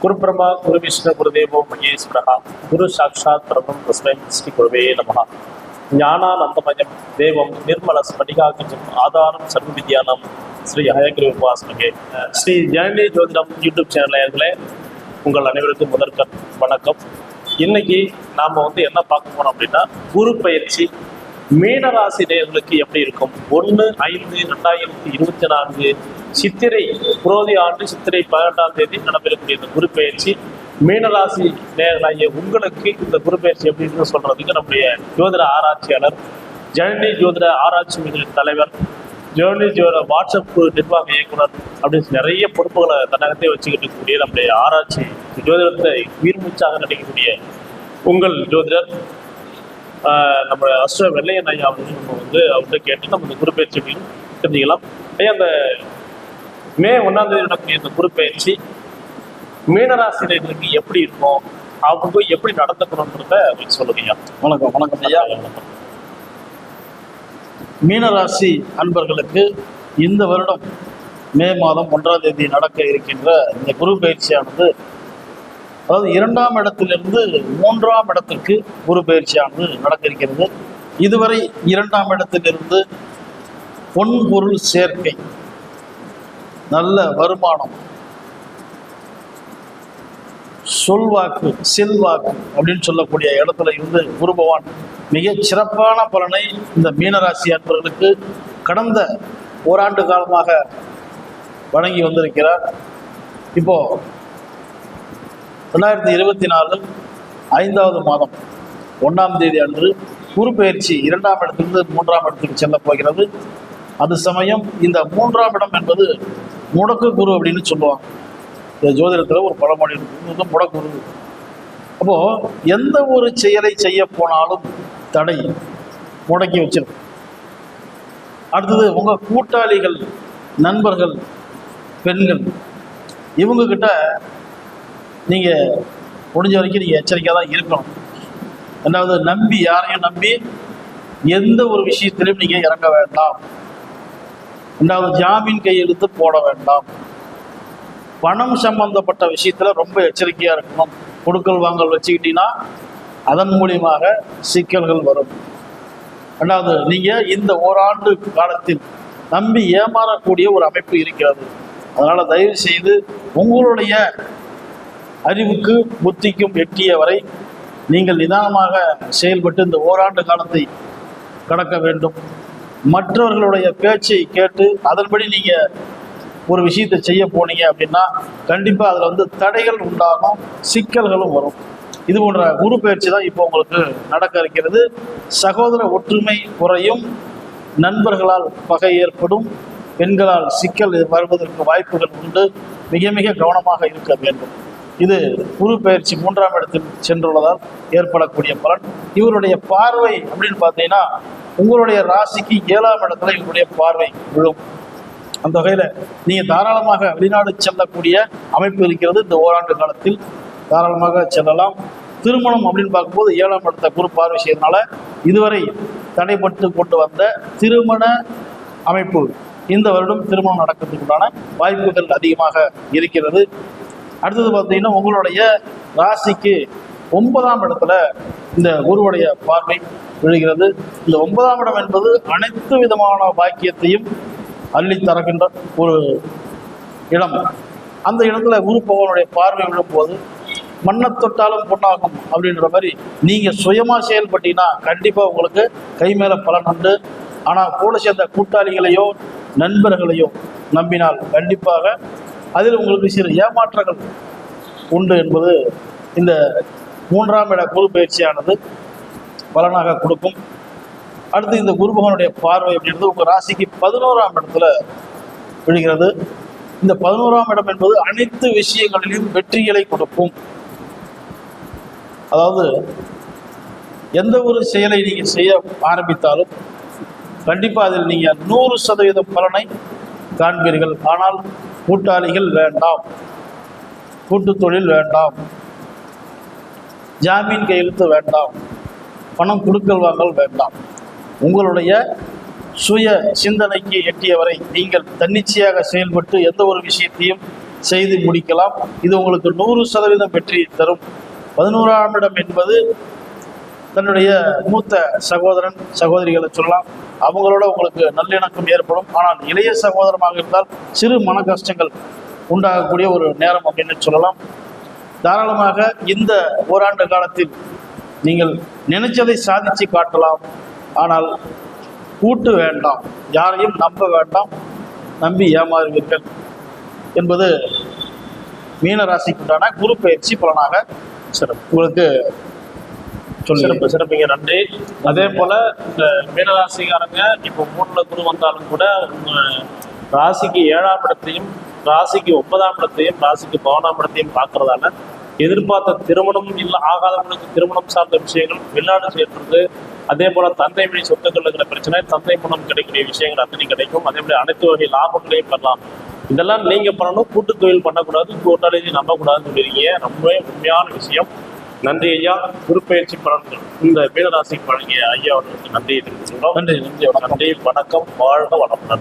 குரு பிரம்மா குரு விஷ்ணு குருதேவோ மகேஸ்வரா குரு சாட்சாத் பிரபம் தஸ்மை ஸ்ரீ குருவே நமகா ஞானானந்தமயம் தேவம் நிர்மல ஸ்படிகாகிஜம் ஆதாரம் சர்வ வித்யானம். ஸ்ரீ ஹயகிரி உபாசனகே. ஸ்ரீ ஜனனி ஜோதிடம் யூடியூப் சேனல் உங்கள் அனைவருக்கும் முதற்கண் வணக்கம். இன்னைக்கு நாம வந்து என்ன பார்க்க போறோம் அப்படின்னா குரு பயிற்சி மீனராசி நேர்களுக்கு எப்படி இருக்கும்? ஒன்று ஐந்து ரெண்டாயிரத்தி இருபத்தி நான்கு சித்திரை புரோதி ஆண்டு சித்திரை பதினெட்டாம் தேதி நடைபெறக்கூடிய இந்த குரு பயிற்சி மீனராசி நேர்களாகிய உங்களுக்கு இந்த குரு பயிற்சி எப்படி சொல்றதுக்கு நம்முடைய ஜோதிட ஆராய்ச்சியாளர் ஜனனி ஜோதிட ஆராய்ச்சி மிகுதியின் தலைவர் ஜோனி ஜோதிட வாட்ஸ்அப் நிர்வாக இயக்குனர் அப்படின்னு நிறைய பொறுப்புகளை தன்னகத்தை வச்சுக்கிட்டு இருக்கக்கூடிய நம்முடைய ஆராய்ச்சி ஜோதிடத்தை உயிர்மூச்சாக நடிக்கக்கூடிய உங்கள் ஜோதிடர் நம்ம அஸ்வ வெள்ளையன் ஐயா அப்படின்னு நம்ம வந்து அவர்கிட்ட கேட்டு நம்ம இந்த குரு பயிற்சி அப்படின்னு தெரிஞ்சுக்கலாம். ஐயா அந்த மே ஒன்றாம் தேதி நடக்கக்கூடிய இந்த குரு பயிற்சி மீனராசினர்களுக்கு எப்படி இருக்கும்? அவங்க எப்படி நடந்துக்கணும்ன்றத கொஞ்சம் சொல்லுங்க வணக்கம் வணக்கம் ஐயா. மீனராசி அன்பர்களுக்கு இந்த வருடம் மே மாதம் ஒன்றாம் தேதி நடக்க இருக்கின்ற இந்த குரு பயிற்சியானது அதாவது இரண்டாம் இடத்திலிருந்து மூன்றாம் இடத்திற்கு குரு பயிற்சியானது நடக்க இருக்கிறது. இதுவரை இரண்டாம் இடத்திலிருந்து பொன் பொருள் சேர்க்கை நல்ல வருமானம். சொல்வாக்கு செல்வாக்கு அப்படின்னு சொல்லக்கூடிய இடத்துல இருந்து குரு பகவான் மிக சிறப்பான பலனை இந்த மீனராசி அன்பர்களுக்கு கடந்த ஓராண்டு காலமாக வழங்கி வந்திருக்கிறார். இப்போ ரெண்டாயிரத்தி இருபத்தி நாலு ஐந்தாவது மாதம் ஒன்றாம் தேதி அன்று குரு பயிற்சி இரண்டாம் இடத்திலிருந்து மூன்றாம் இடத்துக்கு செல்ல போகிறது. அது சமயம் இந்த மூன்றாம் இடம் என்பது முடக்கு குரு அப்படின்னு சொல்லுவாங்க. இந்த ஜோதிடத்தில் ஒரு பழமொழி இருக்கு. முடக்குரு அப்போது எந்த ஒரு செயலை செய்ய போனாலும் தடை முடக்கி வச்சிருக்கும் அடுத்தது உங்கள் கூட்டாளிகள் நண்பர்கள் பெண்கள் இவங்கக்கிட்ட நீங்கள் முடிஞ்ச வரைக்கும் நீங்கள் எச்சரிக்கையாக தான் இருக்கணும். ரெண்டாவது நம்பி யாரையும் நம்பி எந்த ஒரு விஷயத்திலையும் நீங்கள் இறங்க வேண்டாம். ரெண்டாவது ஜாமீன் கையெழுத்து போட வேண்டாம். பணம் சம்பந்தப்பட்ட விஷயத்துல ரொம்ப எச்சரிக்கையா இருக்கணும். கொடுக்கல் வாங்கல் வச்சுக்கிட்டீங்கன்னா அதன் மூலியமாக சிக்கல்கள் வரும். ரெண்டாவது நீங்க இந்த ஓராண்டு காலத்தில் நம்பி ஏமாறக்கூடிய ஒரு அமைப்பு இருக்கிறது. அதனால தயவு செய்து உங்களுடைய அறிவுக்கு புத்திக்கும் எட்டிய வரை நீங்கள் நிதானமாக செயல்பட்டு இந்த ஓராண்டு காலத்தை கடக்க வேண்டும். மற்றவர்களுடைய பேச்சை கேட்டு அதன்படி நீங்க ஒரு விஷயத்தை செய்ய போனீங்க அப்படின்னா கண்டிப்பா அதுல வந்து தடைகள் உண்டாகும் சிக்கல்களும் வரும். இது போன்ற குரு பயிற்சி தான் இப்போ உங்களுக்கு நடக்க இருக்கிறது. சகோதர ஒற்றுமை குறையும் நண்பர்களால் பகை ஏற்படும் பெண்களால் சிக்கல் வருவதற்கு வாய்ப்புகள் உண்டு. மிக மிக கவனமாக இருக்க வேண்டும். இது குரு பயிற்சி மூன்றாம் இடத்தில் சென்றுள்ளதால் ஏற்படக்கூடிய பலன். இவருடைய பார்வை அப்படின்னு பார்த்தீங்கன்னா உங்களுடைய ராசிக்கு ஏழாம் இடத்துல இவருடைய பார்வை விழும். அந்த வகையில் நீங்கள் தாராளமாக வெளிநாடு செல்லக்கூடிய அமைப்பு இருக்கிறது. இந்த ஓராண்டு காலத்தில் தாராளமாக செல்லலாம். திருமணம் அப்படின்னு பார்க்கும்போது ஏழாம் இடத்த குரு பார்வை செய்யறதுனால இதுவரை தடைப்பட்டு கொண்டு வந்த திருமண அமைப்பு இந்த வருடம் திருமணம் நடக்கிறதுக்குண்டான வாய்ப்புகள் அதிகமாக இருக்கிறது. அடுத்தது பார்த்தீங்கன்னா உங்களுடைய ராசிக்கு ஒன்பதாம் இடத்துல இந்த குருவுடைய பார்வை விழுகிறது. இந்த ஒன்பதாம் இடம் என்பது அனைத்து விதமான பாக்கியத்தையும் அள்ளி தரக்கின்ற ஒரு இடம். அந்த இடத்துல குரு பகவானுடைய பார்வை விழும்போது மண்ணை தொட்டாலும் பொண்ணாகும் அப்படின்ற மாதிரி நீங்க சுயமா செயல்பட்டீங்கன்னா கண்டிப்பா உங்களுக்கு கை மேல பலன் உண்டு. ஆனா கூட சேர்ந்த கூட்டாளிகளையோ நண்பர்களையோ நம்பினால் கண்டிப்பாக அதில் உங்களுக்கு சிறு ஏமாற்றங்கள் உண்டு என்பது இந்த மூன்றாம் இட குரு பயிற்சியானது பலனாக கொடுக்கும். அடுத்து இந்த குரு பகவானுடைய பார்வை அப்படின்றது உங்கள் ராசிக்கு பதினோராம் இடத்துல விழுகிறது. இந்த பதினோராம் இடம் என்பது அனைத்து விஷயங்களிலும் வெற்றிகளை கொடுக்கும். அதாவது எந்த ஒரு செயலை நீங்கள் செய்ய ஆரம்பித்தாலும் கண்டிப்பாக அதில் நீங்கள் நூறு சதவீதம் பலனை காண்பீர்கள். ஆனால் கூட்டாளிகள் வேண்டாம். கூட்டு தொழில் வேண்டாம். ஜாமீன் கையெழுத்து வேண்டாம். பணம் கொடுக்கல் வாங்கல் வேண்டாம். உங்களுடைய சுய சிந்தனைக்கு எட்டியவரை நீங்கள் தன்னிச்சையாக செயல்பட்டு எந்த ஒரு விஷயத்தையும் செய்து முடிக்கலாம். இது உங்களுக்கு நூறு சதவீதம் வெற்றி தரும். பதினோராம் இடம் என்பது தன்னுடைய மூத்த சகோதரன் சகோதரிகளை சொல்லலாம். அவங்களோட உங்களுக்கு நல்லிணக்கம் ஏற்படும். ஆனால் இளைய சகோதரமாக இருந்தால் சிறு மன கஷ்டங்கள் உண்டாகக்கூடிய ஒரு நேரம் அப்படின்னு சொல்லலாம். தாராளமாக இந்த ஓராண்டு காலத்தில் நீங்கள் நினைச்சதை சாதிச்சு காட்டலாம். ஆனால் கூட்டு வேண்டாம். யாரையும் நம்ப வேண்டாம். நம்பி ஏமாறுவீர்கள் என்பது மீனராசிக்குண்டான குரு பயிற்சி பலனாக சிறப்பு. உங்களுக்கு சிறப்பு சிறப்புங்க நன்றி. அதே போல இந்த மீனராசிக்காரங்க இப்போ மூணுல குரு வந்தாலும் கூட உங்க ராசிக்கு ஏழாம் இடத்தையும் ராசிக்கு ஒன்பதாம் இடத்தையும் ராசிக்கு பதினொன்றாம் இடத்தையும் பார்க்கறதால எதிர்பார்த்த திருமணம் இல்லை ஆகாதவங்களுக்கு திருமணம் சார்ந்த விஷயங்கள் வெளிநாடு சேர்றது அதே போல தந்தை வழி சொத்துக்கள் இருக்கிற பிரச்சனை தந்தை மூலம் கிடைக்கக்கூடிய விஷயங்கள் அத்தனை கிடைக்கும். அதே போல அனைத்து வகை லாபங்களையும் பெறலாம். இதெல்லாம் நீங்க பண்ணணும் கூட்டு தொழில் பண்ணக்கூடாது கூட்டாளி நம்பக்கூடாதுன்னு சொல்லியிருக்கீங்க. ரொம்பவே உண்மையான விஷயம். நன்றி ஐயா. குருப்பெயர்ச்சி பலன்கள். இந்த மீனராசிக்கு வழங்கிய ஐயா அவர்களுக்கு நன்றி நன்றி. வணக்கம் நன்றி வணக்கம் வாழ்க வளமுடன்.